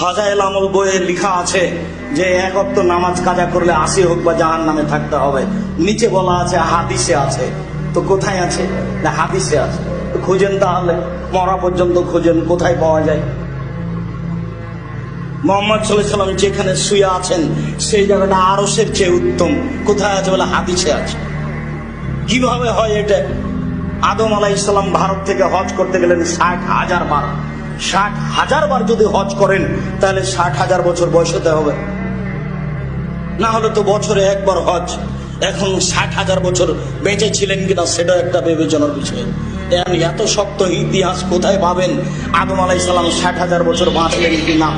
ফাজাইল আমল বইয়ে লেখা আছে যে এক অক্ত নামাজ কাজা করলে আসি হোক বা জাহান নামে থাকতে হবে। নিচে বলা আছে হাদিসে আছে। তো কোথায় আছে? না, হাদিসে আছে। তো খুঁজেন তাহলে, মরা পর্যন্ত খুঁজেন, কোথায় পাওয়া যায়? মোহাম্মদ সাল্লাহ সাল্লাম যেখানে শুয়ে আছেন, সেই জায়গাটা আরসের চেয়ে উত্তম। কোথায় আছে বলে হাদিসে আছে। কীভাবে হয় এটা? আদম আলাহ ইসলাম ভারত থেকে হজ করতে গেলেন ষাট হাজার বার ষাট হাজার বার যদি হজ করেন, তাহলে ষাট হাজার বছর বয়স হতে হবে। না হলে তো বছরে একবার হজ। এখন ষাট হাজার বছর বেঁচে ছিলেন কিনা সেটা একটা বিবেচনার বিষয়। এত শক্ত ইতিহাস কোথায় পাবেন? আদম আলাই সালাম ষাট হাজার বছর বাঁচলেন কিনা?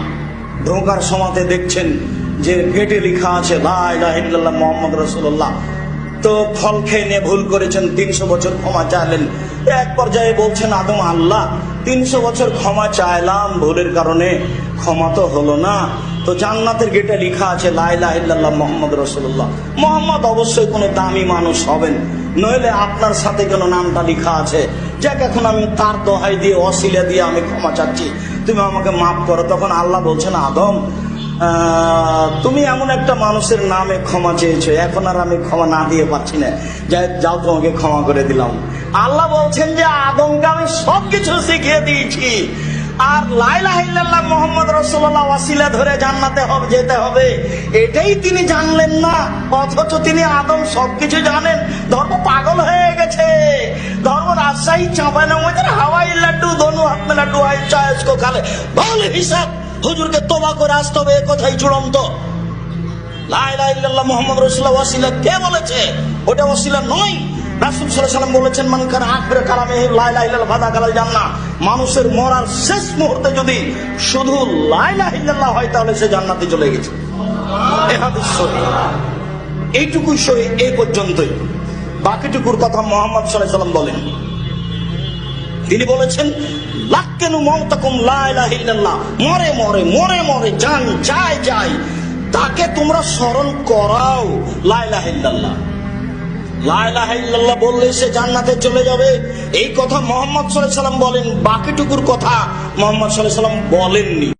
ঢোকার সমাতে দেখছেন যে গেটে লেখা আছে মোহাম্মদ রসুল্লাহ তো ফল খেয়ে নিয়ে ভুল করেছেন, তিনশো বছর ক্ষমা চাইলেন। এক পর্যায়ে বলছেন, আদম, আল্লাহ, তিনশো বছর ক্ষমা চাইলাম ভুলের কারণে, ক্ষমা তো হলো না। তো জান্নাতের গেটে লেখা আছে লাইলা মোহাম্মদ রসুল্লাহ মোহাম্মদ অবশ্যই কোনো দামি মানুষ হবেন, নইলে আপনার সাথে কেন নামটা লেখা আছে, যাক, এখন আমি তার দোহাই দিয়ে অশিলা দিয়ে আমি ক্ষমা চাচ্ছি। তুমি আমাকে মাফ করো। তখন আল্লাহ বলছেন, আদম তুমি এমন একটা মানুষের নামে ক্ষমা চেয়েছো, এখন আর আমি ক্ষমা না দিয়ে পাচ্ছি না। যাও তোমাকে ক্ষমা করে দিলাম। আল্লাহ বলছেন যে আদমকে আমি সবকিছু শিখিয়ে দিয়েছি। আর লাইলা ইল্লাল্লাহ মোহাম্মদ রসুল্লাহ ওয়াসিলা ধরে জান্নাতে হবে, যেতে হবে। এটাই তিনি জানলেন না, অথচ তিনি আদম সবকিছু জানেন। ধর্ম পাগল হয়ে গেছে। ধর্ম রাজশাহী চাঁপানো মধ্যে হাওয়াই লাড্ডু দনু হাত লাড্ডু আই চায়স খালে বল হিসাব। হুজুরকে তোবা করে আসতে হবে কথাই চূড়ান্ত। মোহাম্মদ কে বলেছে? ওটা নয়। বলেছেন ভাদা জান্না মানুষের মরার শেষ মুহূর্তে যদি শুধু লাইলা হয়, তাহলে সে জান্নাতে চলে গেছে। এ এইটুকুই সহি এই পর্যন্তই। বাকিটুকুর কথা মোহাম্মদ সাল্লাহ সাল্লাম বলেন। তিনি বলেছেন, লাক্কেনু মমতাকুম লা ইলাহা ইল্লাল্লাহ। মরে মরে মরে মরে, যান, যায় যায়। তাকে তোমরা স্মরণ করাও, লা ইলাহা ইল্লাল্লাহ। লা ইলাহা ইল্লাল্লাহ বললে সে জান্নাতে চলে যাবে। এই কথা মোহাম্মদ সাল্লাম বলেন বাকিটুকুর কথা মোহাম্মদ সাল্লাম বলেননি।